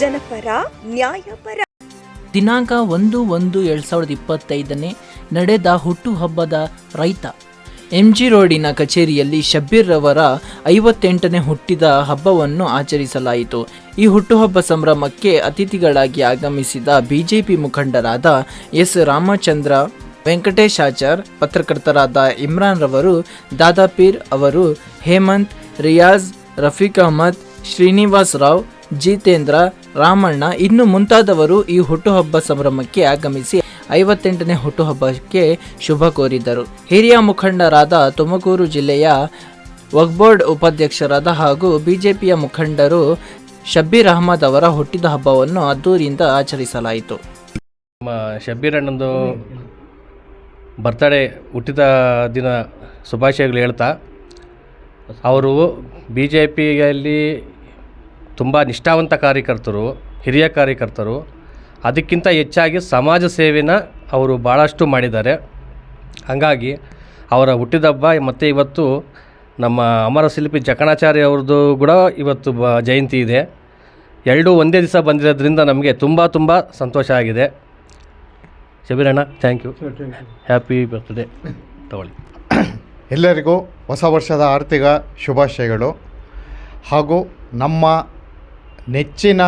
ನ್ಯಾಯಪರ. ದಿನಾಂಕ ಒಂದು ಒಂದು ಎರಡ್ ಸಾವಿರದ ಇಪ್ಪತ್ತೈದನೇ ನಡೆದ ಹುಟ್ಟುಹಬ್ಬದ ರೈತ. ಎಂ ಜಿ ರೋಡಿನ ಕಚೇರಿಯಲ್ಲಿ ಶಬ್ಬೀರ್ ರವರ ಐವತ್ತೆಂಟನೇ ಹುಟ್ಟಿದ ಹಬ್ಬವನ್ನು ಆಚರಿಸಲಾಯಿತು. ಈ ಹುಟ್ಟುಹಬ್ಬ ಸಂಭ್ರಮಕ್ಕೆ ಅತಿಥಿಗಳಾಗಿ ಆಗಮಿಸಿದ ಬಿಜೆಪಿ ಮುಖಂಡರಾದ ಎಸ್ ರಾಮಚಂದ್ರ, ವೆಂಕಟೇಶಾಚಾರ್, ಪತ್ರಕರ್ತರಾದ ಇಮ್ರಾನ್ ರವರು ದಾದಾಪೀರ್ ಅವರು, ಹೇಮಂತ್, ರಿಯಾಜ್, ರಫೀಕ್ ಅಹಮದ್, ಶ್ರೀನಿವಾಸ್ ರಾವ್, ಜಿತೇಂದ್ರ ರಾಮಣ್ಣ ಇನ್ನು ಮುಂತಾದವರು ಈ ಹುಟ್ಟುಹಬ್ಬ ಸಂಭ್ರಮಕ್ಕೆ ಆಗಮಿಸಿ ಐವತ್ತೆಂಟನೇ ಹುಟ್ಟುಹಬ್ಬಕ್ಕೆ ಶುಭ ಕೋರಿದರು. ಹಿರಿಯ ಮುಖಂಡರಾದ ತುಮಕೂರು ಜಿಲ್ಲೆಯ ವಕ್ಬೋರ್ಡ್ ಉಪಾಧ್ಯಕ್ಷರಾದ ಹಾಗೂ ಬಿಜೆಪಿಯ ಮುಖಂಡರು ಶಬ್ಬೀರ್ ಅಹಮದ್ ಅವರ ಹುಟ್ಟಿದ ಹಬ್ಬವನ್ನು ಅದ್ದೂರಿಯಿಂದ ಆಚರಿಸಲಾಯಿತು. ನಮ್ಮ ಶಬ್ಬೀರ್ ಅಣ್ಣಂದು ಬರ್ತಡೇ ಹುಟ್ಟಿದ ದಿನ ಶುಭಾಶಯಗಳು ಹೇಳ್ತಾ, ಅವರು ಬಿ ಜೆ ಪಿಯಲ್ಲಿ ತುಂಬ ನಿಷ್ಠಾವಂತ ಕಾರ್ಯಕರ್ತರು ಹಿರಿಯ ಕಾರ್ಯಕರ್ತರು. ಅದಕ್ಕಿಂತ ಹೆಚ್ಚಾಗಿ ಸಮಾಜ ಸೇವೆನ ಅವರು ಭಾಳಷ್ಟು ಮಾಡಿದ್ದಾರೆ. ಹಾಗಾಗಿ ಅವರ ಹುಟ್ಟಿದಬ್ಬ ಮತ್ತು ಇವತ್ತು ನಮ್ಮ ಅಮರ ಶಿಲ್ಪಿ ಜಕಣಾಚಾರ್ಯ ಅವ್ರದ್ದು ಕೂಡ ಇವತ್ತು ಬ ಜಯಂತಿ ಇದೆ. ಎರಡೂ ಒಂದೇ ದಿವಸ ಬಂದಿರೋದ್ರಿಂದ ನಮಗೆ ತುಂಬ ತುಂಬ ಸಂತೋಷ ಆಗಿದೆ. ಶಬೀರಣ್ಣ ಥ್ಯಾಂಕ್ ಯು ಹ್ಯಾಪಿ ಬರ್ತ್ಡೇ ತಗೊಳ್ಳಿ. ಎಲ್ಲರಿಗೂ ಹೊಸ ವರ್ಷದ ಆರ್ಥಿಕ ಶುಭಾಶಯಗಳು. ಹಾಗೂ ನಮ್ಮ ನೆಚ್ಚಿನ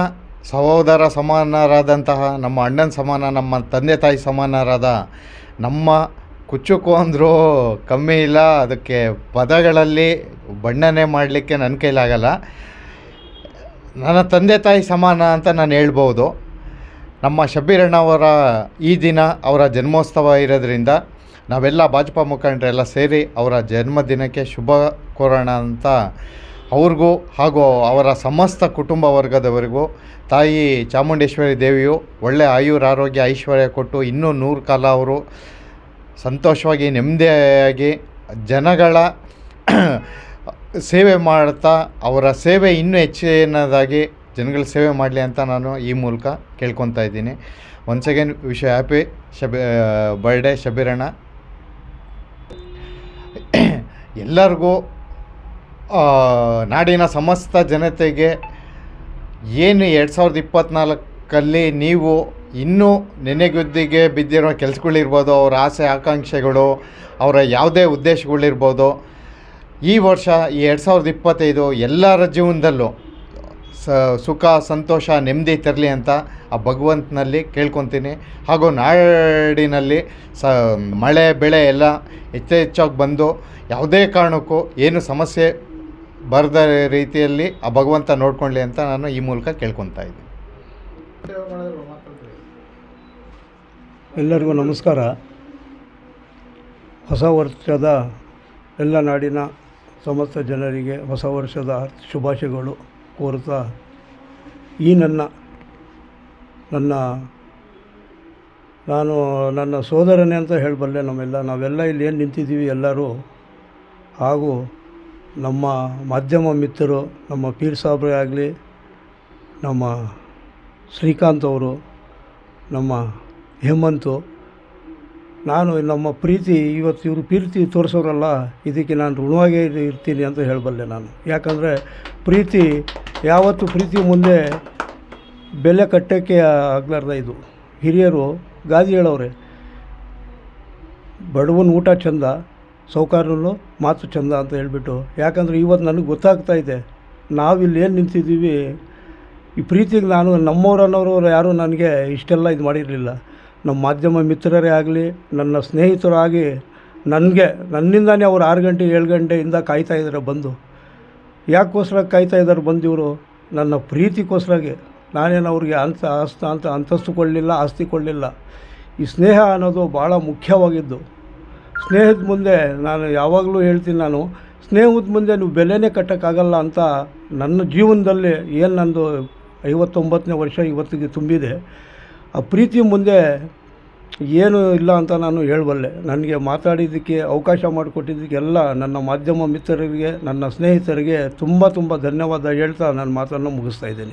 ಸಹೋದರ ಸಮಾನರಾದಂತಹ ನಮ್ಮ ಅಣ್ಣನ ಸಮಾನ, ನಮ್ಮ ತಂದೆ ತಾಯಿ ಸಮಾನರಾದ ನಮ್ಮ ಕುಚ್ಚುಕು ಅಂದರೂ ಕಮ್ಮಿ ಇಲ್ಲ. ಅದಕ್ಕೆ ಪದಗಳಲ್ಲಿ ಬಣ್ಣನೆ ಮಾಡಲಿಕ್ಕೆ ನನ್ನ ಕೈಲಾಗಲ್ಲ. ನನ್ನ ತಂದೆ ತಾಯಿ ಸಮಾನ ಅಂತ ನಾನು ಹೇಳ್ಬೋದು. ನಮ್ಮ ಶಬ್ಬೀರಣ್ಣವರ ಈ ದಿನ ಅವರ ಜನ್ಮೋತ್ಸವ ಇರೋದ್ರಿಂದ ನಾವೆಲ್ಲ ಭಾಜಪಾ ಮುಖಂಡರೆಲ್ಲ ಸೇರಿ ಅವರ ಜನ್ಮದಿನಕ್ಕೆ ಶುಭ ಕೋರೋಣ ಅಂತ ಅವ್ರಿಗೂ ಹಾಗೂ ಅವರ ಸಮಸ್ತ ಕುಟುಂಬ ವರ್ಗದವರಿಗೂ ತಾಯಿ ಚಾಮುಂಡೇಶ್ವರಿ ದೇವಿಯು ಒಳ್ಳೆಯ ಆಯುರ ಆರೋಗ್ಯ ಐಶ್ವರ್ಯ ಕೊಟ್ಟು ಇನ್ನೂ ನೂರು ಕಾಲ ಅವರು ಸಂತೋಷವಾಗಿ, ನೆಮ್ಮದಿಯಾಗಿ ಜನಗಳ ಸೇವೆ ಮಾಡ್ತಾ, ಅವರ ಸೇವೆ ಇನ್ನೂ ಹೆಚ್ಚಿನದಾಗಿ ಜನಗಳ ಸೇವೆ ಮಾಡಲಿ ಅಂತ ನಾನು ಈ ಮೂಲಕ ಕೇಳ್ಕೊತಾ ಇದ್ದೀನಿ. Once again wish happy Shabi birthday ಶಬೀರಣ್ಣ. ಎಲ್ಲರಿಗೂ ನಾಡಿನ ಸಮಸ್ತ ಜನತೆಗೆ ಏನು ಎರಡು ಸಾವಿರದ ಇಪ್ಪತ್ತ್ನಾಲ್ಕಲ್ಲಿ ನೀವು ಇನ್ನೂ ನೆನೆಗುದ್ದಿಗೆ ಬಿದ್ದಿರೋ ಕೆಲಸಗಳಿರ್ಬೋದು, ಅವರ ಆಸೆ ಆಕಾಂಕ್ಷೆಗಳು, ಅವರ ಯಾವುದೇ ಉದ್ದೇಶಗಳಿರ್ಬೋದು, ಈ ವರ್ಷ ಈ ಎರಡು ಸಾವಿರದ ಇಪ್ಪತ್ತೈದು ಎಲ್ಲರ ಜೀವನದಲ್ಲೂ ಸ, ಸುಖ, ಸಂತೋಷ, ನೆಮ್ಮದಿ ತರಲಿ ಅಂತ ಆ ಭಗವಂತನಲ್ಲಿ ಕೇಳ್ಕೊತೀನಿ. ಹಾಗೂ ನಾಡಿನಲ್ಲಿ ಸ, ಮಳೆ, ಬೆಳೆ ಎಲ್ಲ ಹೆಚ್ಚೆಚ್ಚಾಗಿ ಬಂದು ಯಾವುದೇ ಕಾರಣಕ್ಕೂ ಏನು ಸಮಸ್ಯೆ ಬರದ ರೀತಿಯಲ್ಲಿ ಆ ಭಗವಂತ ನೋಡ್ಕೊಳ್ಳಿ ಅಂತ ನಾನು ಈ ಮೂಲಕ ಕೇಳ್ಕೊತಾ ಇದ್ದೀನಿ. ಎಲ್ಲರಿಗೂ ನಮಸ್ಕಾರ. ಹೊಸ ವರ್ಷದ ಎಲ್ಲ ನಾಡಿನ ಸಮಸ್ತ ಜನರಿಗೆ ಹೊಸ ವರ್ಷದ ಶುಭಾಶಯಗಳು ಕೋರುತ್ತಾ ಈ ನನ್ನ ನನ್ನ, ನಾನು ನನ್ನ ಸೋದರನೇ ಅಂತ ಹೇಳಬಲ್ಲೆ ನಮ್ಮೆಲ್ಲ, ನಾವೆಲ್ಲ ಇಲ್ಲಿ ಏನು ನಿಂತಿದ್ದೀವಿ ಎಲ್ಲರೂ ಹಾಗೂ ನಮ್ಮ ಮಾಧ್ಯಮ ಮಿತ್ರರು, ನಮ್ಮ ಪೀರ್ ಸಾಬ್ರೇ ಆಗಲಿ, ನಮ್ಮ ಶ್ರೀಕಾಂತ್ ಅವರು, ನಮ್ಮ ಹೇಮಂತು, ನಾನು ನಮ್ಮ ಪ್ರೀತಿ, ಇವತ್ತು ಇವರು ಪ್ರೀತಿ ತೋರಿಸೋರಲ್ಲ, ಇದಕ್ಕೆ ನಾನು ಋಣವಾಗಿ ಇರ್ತೀನಿ ಅಂತ ಹೇಳಬಲ್ಲೆ ನಾನು. ಯಾಕಂದರೆ ಪ್ರೀತಿ, ಯಾವತ್ತು ಪ್ರೀತಿ ಮುಂದೆ ಬೆಲೆ ಕಟ್ಟೋಕ್ಕೆ ಆಗಲಾರ್ದ ಇದು. ಹಿರಿಯರು ಗಾದಿ ಹೇಳವ್ರೆ ಬಡವನ ಊಟ ಚಂದ ಸೌಕಾರನು ಮಾತು ಚಂದ ಅಂತ ಹೇಳಿಬಿಟ್ಟು. ಯಾಕಂದರೆ ಇವತ್ತು ನನಗೆ ಗೊತ್ತಾಗ್ತಾ ಇದೆ. ನಾವಿಲ್ಲಿ ಏನು ನಿಂತಿದ್ದೀವಿ, ಈ ಪ್ರೀತಿಗೆ ನಾನು ನಮ್ಮವ್ರು ಅನ್ನೋರು ಯಾರೂ ನನಗೆ ಇಷ್ಟೆಲ್ಲ ಇದು ಮಾಡಿರಲಿಲ್ಲ. ನಮ್ಮ ಮಾಧ್ಯಮ ಮಿತ್ರರೇ ಆಗಲಿ, ನನ್ನ ಸ್ನೇಹಿತರಾಗಿ ನನಗೆ, ನನ್ನಿಂದಾನೇ ಅವ್ರು ಆರು ಗಂಟೆ, ಏಳು ಗಂಟೆಯಿಂದ ಕಾಯ್ತಾ ಇದ್ದಾರೆ ಬಂದು. ಯಾಕೋಸ್ಕರ ಕಾಯ್ತಾ ಇದ್ದಾರೆ ಬಂದಿವರು? ನನ್ನ ಪ್ರೀತಿಗೋಸ್ಕರಾಗಿ. ನಾನೇನು ಅವ್ರಿಗೆ ಅಂತ ಆಸ್ತ, ಅಂತ ಅಂತಸ್ತು ಕೊಡಲಿಲ್ಲ, ಆಸ್ತಿ ಕೊಡಲಿಲ್ಲ. ಈ ಸ್ನೇಹ ಅನ್ನೋದು ಭಾಳ ಮುಖ್ಯವಾಗಿದ್ದು. ಸ್ನೇಹದ ಮುಂದೆ ನಾನು ಯಾವಾಗಲೂ ಹೇಳ್ತೀನಿ ನಾನು, ಸ್ನೇಹದ ಮುಂದೆ ನೀವು ಬೆಲೆನೇ ಕಟ್ಟೋಕ್ಕಾಗಲ್ಲ ಅಂತ ನನ್ನ ಜೀವನದಲ್ಲಿ ಏನು ನಂದು ಐವತ್ತೊಂಬತ್ತನೇ ವರ್ಷ ಇವತ್ತಿಗೆ ತುಂಬಿದೆ, ಆ ಪ್ರೀತಿ ಮುಂದೆ ಏನು ಇಲ್ಲ ಅಂತ ನಾನು ಹೇಳಬಲ್ಲೆ ನನಗೆ ಮಾತಾಡಿದ್ದಕ್ಕೆ, ಅವಕಾಶ ಮಾಡಿಕೊಟ್ಟಿದ್ದಕ್ಕೆ ಎಲ್ಲ ನನ್ನ ಮಾಧ್ಯಮ ಮಿತ್ರರಿಗೆ, ನನ್ನ ಸ್ನೇಹಿತರಿಗೆ ತುಂಬ ತುಂಬ ಧನ್ಯವಾದ ಹೇಳ್ತಾ ನನ್ನ ಮಾತನ್ನು ಮುಗಿಸ್ತಾ ಇದ್ದೀನಿ.